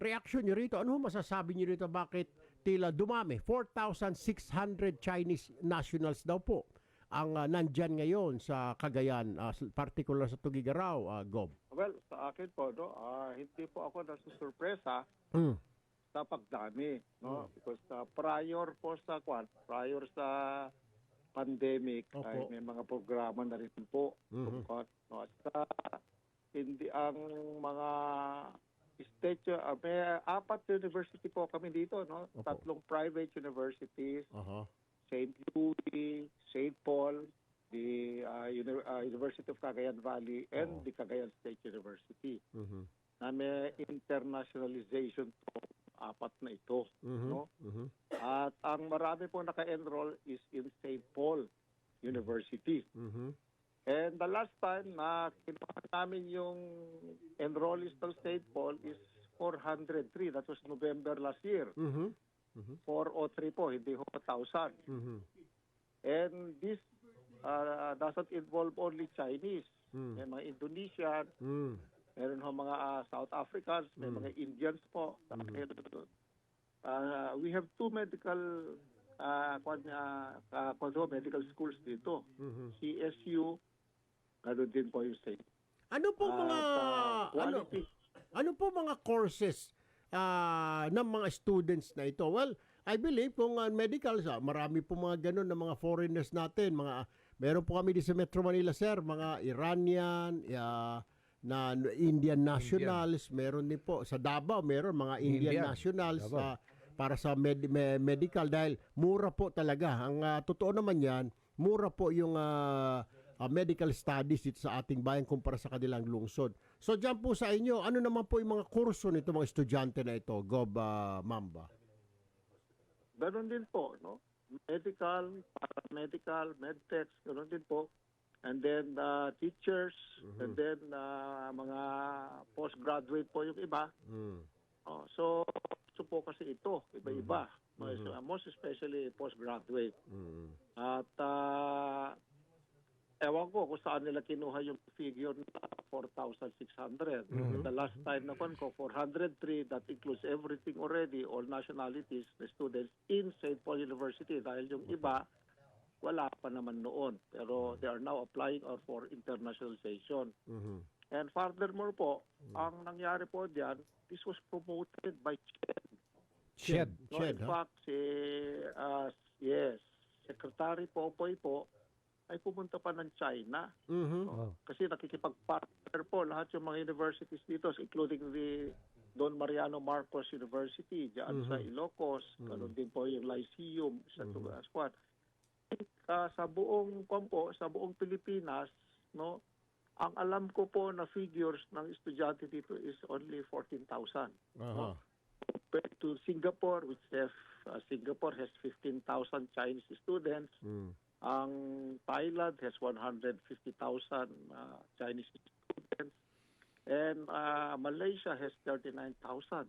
reaction niyo rito? Ano masasabi niyo rito bakit tila dumami? 4,600 Chinese nationals daw po ang uh, nandyan ngayon sa Cagayan, uh, particular sa Tugigaraw, uh, Gob. Well, sa akin po, no, ah, hindi po ako nasusurpresa Mm. sa pagdami, no? Because ah, prior po sa kwan, prior sa pandemic Opo. ay may mga programa na rin po. Mhm. tungkol, no? At ah, hindi ang mga state, ah, may apat university po kami dito, no? Opo. Tatlong private universities, Aha. St. Louis, St. Paul, the ah, Uni- ah, University of Cagayan Valley, and Oo. the Cagayan State University Mhm. na may internationalization po apat na ito. Mhm. No? Mhm. At ang marami po naka-enroll is in St. Paul University. Mhm. And the last time na kinuha namin yung enrollees ng St. Paul is 403. That was November last year. Mhm. Mhm. 403 po, hindi ho 1,000. Mhm. And this uh, doesn't involve only Chinese. Mm. May mga Indonesian, Mm. meron ho mga ah, South Africans, may mga Indians po. Dahil, ah, we have two medical uh, uh, medical schools dito. Mhm. CSU, gano'n din po yung state. Ano po At, mga ah, ano ano po mga courses ah, ng mga students na ito? Well, I believe kung uh, medical sa marami po mga ganun na mga foreigners natin, mga meron po kami di sa Metro Manila sir, mga Iranian, ah, na Indian nationals, meron din po sa Davao, meron mga Indian, Indian, nationals Davao. ah, para sa med- me- medical dahil mura po talaga. Ang ah, totoo naman 'yan, mura po yung ah, ah, medical studies dito sa ating bayan kumpara sa kanilang lungsod. So diyan po sa inyo, ano naman po yung mga kurso nito mga estudyante na ito, Gob ah, Mamba? Gano'n din po, no? Medical, paramedical, medtech, gano'n din po. And then uh, teachers, and then uh, mga postgraduate po yung iba. Mm. Oh, so, so po kasi ito, iba-iba. Uh, most especially postgraduate. Mm. At uh, ewan ko kung saan nila kinuha yung figure na 4,600. The last time na ko, 403, that includes everything already, all nationalities, the students in St. Paul University. Dahil yung iba, wala pa naman noon. Pero they are now applying or for internationalization. Mhm. And furthermore po, ang nangyari po diyan, this was promoted by CHED. Shed. No, Shed, in ha? fact, si, ah, yes, Secretary Popoy po ay pumunta pa ng China. Mhm. Oh. Kasi nakikipag-partner po lahat yung mga universities dito, including the Don Mariano Marcos University diyan sa Ilocos. Ganun din po yung Lyceum sa mm Squad. sa buong kompo, sa buong Pilipinas, no, ang alam ko po na figures ng estudyante dito is only 14,000 Aha. compared to Singapore, which has, uh, Singapore has 15,000 Chinese students. Mm. Ang Thailand has 150,000 uh, Chinese students. And uh, Malaysia has 39,000